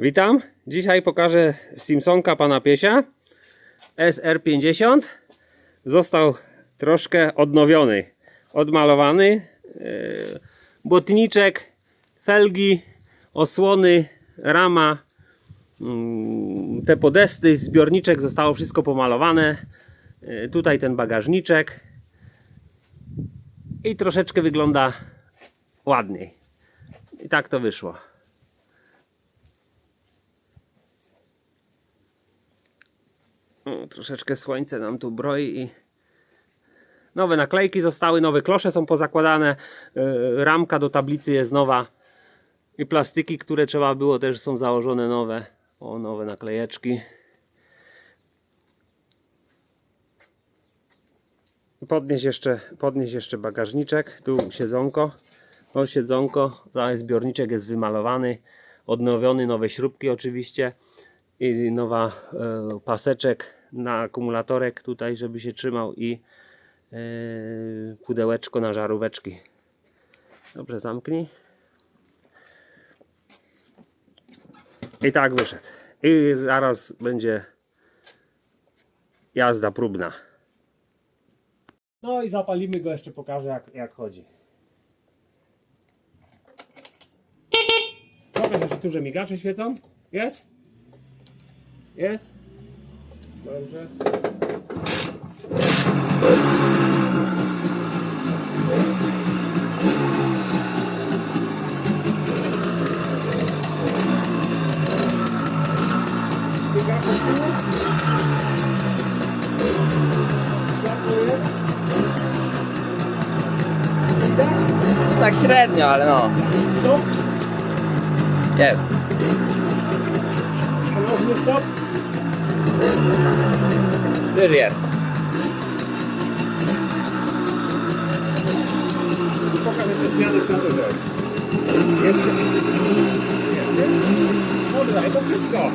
Witam. Dzisiaj pokażę Simpsonka pana Piesia SR50. Został troszkę odnowiony, odmalowany. Yy, Błotniczek, felgi, osłony, rama, mm, te podesty, zbiorniczek zostało wszystko pomalowane. Yy, Tutaj ten bagażniczek. I troszeczkę wygląda ładniej. I tak to wyszło. Troszeczkę słońce nam tu broi i nowe naklejki zostały, nowe klosze są pozakładane, yy, ramka do tablicy jest nowa i plastiki, które trzeba było też są założone nowe. O, nowe naklejeczki. Podnieść jeszcze, podnieść jeszcze bagażniczek, tu siedzonko, o siedzonko, zbiorniczek jest wymalowany, odnowiony, nowe śrubki oczywiście. I nowa e, paseczek na akumulatorek tutaj, żeby się trzymał i e, pudełeczko na żaróweczki. Dobrze, zamknij. I tak wyszedł. I zaraz będzie jazda próbna. No i zapalimy go, jeszcze pokażę jak, jak chodzi. Pokaż, że tu, że migacze świecą. Jest? Jest? Dobrze. Tak średnio, ale no, Stop. jest. Ponowny stop. Już jest. I pokaż jeszcze zmiany światłowe. Jeszcze. Jeszcze. Dobra, i to wszystko.